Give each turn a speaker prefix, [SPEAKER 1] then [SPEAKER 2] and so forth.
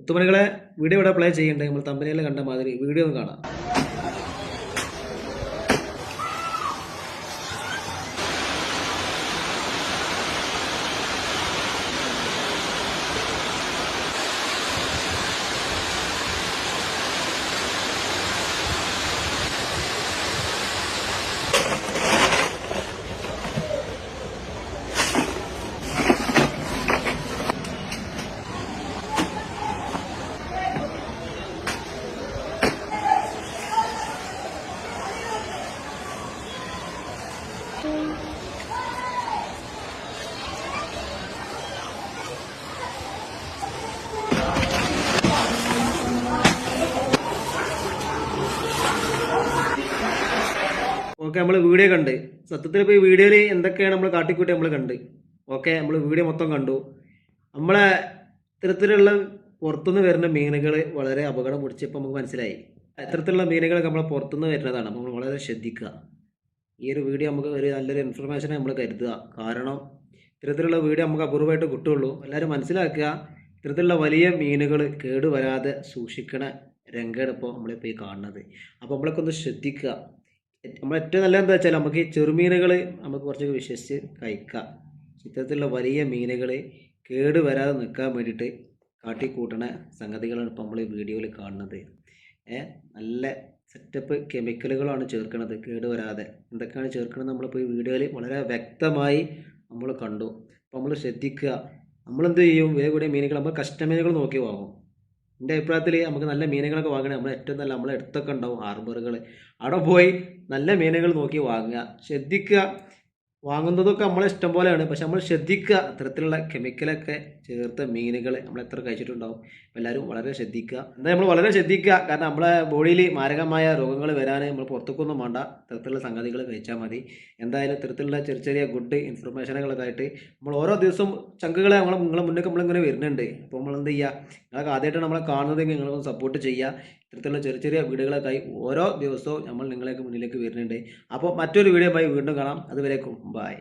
[SPEAKER 1] മുത്തുമണികളെ video ഇവിടെ play ചെയ്യുന്നുണ്ട് നമ്മൾ തമ്പനിയിൽ കണ്ട മാതിരി വീഡിയോ ഒന്ന് കാണാം. ഓക്കെ നമ്മൾ വീഡിയോ കണ്ട്. സത്യത്തിൽ ഇപ്പോൾ ഈ വീഡിയോയിൽ എന്തൊക്കെയാണ് നമ്മൾ കാട്ടിക്കൂട്ടി നമ്മൾ കണ്ട്. ഓക്കെ നമ്മൾ വീഡിയോ മൊത്തം കണ്ടു. നമ്മളെ ഇത്തരത്തിലുള്ള പുറത്തുനിന്ന് വരുന്ന മീനുകൾ വളരെ അപകടം പിടിച്ചപ്പോൾ നമുക്ക് മനസ്സിലായി. ഇത്തരത്തിലുള്ള മീനുകളൊക്കെ നമ്മളെ പുറത്തുനിന്ന് വരുന്നതാണ്. നമ്മൾ വളരെ ശ്രദ്ധിക്കുക. ഈ ഒരു വീഡിയോ നമുക്ക് ഒരു നല്ലൊരു ഇൻഫർമേഷൻ നമ്മൾ കരുതുക. കാരണം ഇത്തരത്തിലുള്ള വീഡിയോ നമുക്ക് അപൂർവമായിട്ട് കിട്ടുള്ളൂ. എല്ലാവരും മനസ്സിലാക്കുക ഇത്തരത്തിലുള്ള വലിയ മീനുകൾ കേടുവരാതെ സൂക്ഷിക്കണ രംഗമാണ് ഇപ്പോൾ നമ്മളിപ്പോൾ ഈ കാണുന്നത്. അപ്പോൾ നമ്മളൊക്കെ ഒന്ന് ശ്രദ്ധിക്കുക. നമ്മൾ ഏറ്റവും നല്ലത് എന്താ വെച്ചാൽ നമുക്ക് ചെറുമീനുകൾ നമുക്ക് കുറച്ചൊക്കെ വിശ്വസിച്ച് കഴിക്കാം. ഇത്തരത്തിലുള്ള വലിയ മീനുകൾ കേട് വരാതെ നിൽക്കാൻ വേണ്ടിയിട്ട് കാട്ടിക്കൂട്ടണ സംഗതികളാണ് ഇപ്പോൾ നമ്മൾ ഈ വീഡിയോയിൽ കാണുന്നത്. നല്ല സെറ്റപ്പ് കെമിക്കലുകളാണ് ചേർക്കുന്നത് കേട് വരാതെ. എന്തൊക്കെയാണ് ചേർക്കുന്നത് നമ്മളിപ്പോൾ ഈ വീഡിയോയിൽ വളരെ വ്യക്തമായി നമ്മൾ കണ്ടു. അപ്പോൾ നമ്മൾ ശ്രദ്ധിക്കുക. നമ്മളെന്ത് ചെയ്യും? വേറെ കൂടിയ മീനുകൾ നമ്മൾ കഷ്ടമീനുകൾ നോക്കി വാങ്ങും. എന്റെ അഭിപ്രായത്തിൽ നമുക്ക് നല്ല മീനുകളൊക്കെ വാങ്ങണേ. നമ്മൾ ഏറ്റവും നല്ല നമ്മളെ അടുത്തൊക്കെ ഉണ്ടാവും ഹാർബറുകൾ അവിടെ പോയി നല്ല മീനുകൾ നോക്കി വാങ്ങുക. ശ്രദ്ധിക്കുക. വാങ്ങുന്നതൊക്കെ നമ്മളെ ഇഷ്ടം പോലെയാണ്. പക്ഷെ നമ്മൾ ശ്രദ്ധിക്കുക. അത്തരത്തിലുള്ള കെമിക്കലൊക്കെ ചേർത്ത മീനുകൾ നമ്മൾ എത്ര കഴിച്ചിട്ടുണ്ടാവും. എല്ലാവരും വളരെ ശ്രദ്ധിക്കുക. എന്നാൽ നമ്മൾ വളരെ ശ്രദ്ധിക്കുക. കാരണം നമ്മളെ ബോഡിയിൽ മാരകമായ രോഗങ്ങൾ വരാൻ നമ്മൾ പുറത്തേക്കൊന്നും വേണ്ട. ഇത്തരത്തിലുള്ള സംഗതികൾ കഴിച്ചാൽ മതി. എന്തായാലും ഇത്തരത്തിലുള്ള ചെറിയ ചെറിയ ഗുഡ് ഇൻഫർമേഷനുകളൊക്കെ ആയിട്ട് നമ്മൾ ഓരോ ദിവസവും ചങ്കുകളെ നമ്മൾ നിങ്ങളെ മുന്നേക്ക് നമ്മളിങ്ങനെ വരുന്നുണ്ട്. അപ്പോൾ നമ്മൾ എന്ത് ചെയ്യുക? നിങ്ങളൊക്കെ ആദ്യമായിട്ടാണ് നമ്മളെ കാണുന്നതെങ്കിൽ നിങ്ങളൊന്ന് സപ്പോർട്ട് ചെയ്യുക. ഇത്തരത്തിലുള്ള ചെറിയ ചെറിയ വീഡിയോകളൊക്കെ ആയി ഓരോ ദിവസവും നമ്മൾ നിങ്ങളേക്ക് മുന്നിലേക്ക് വരുന്നുണ്ട്. അപ്പോൾ മറ്റൊരു വീഡിയോ വീണ്ടും കാണാം. അതുവരേക്കും ബായ്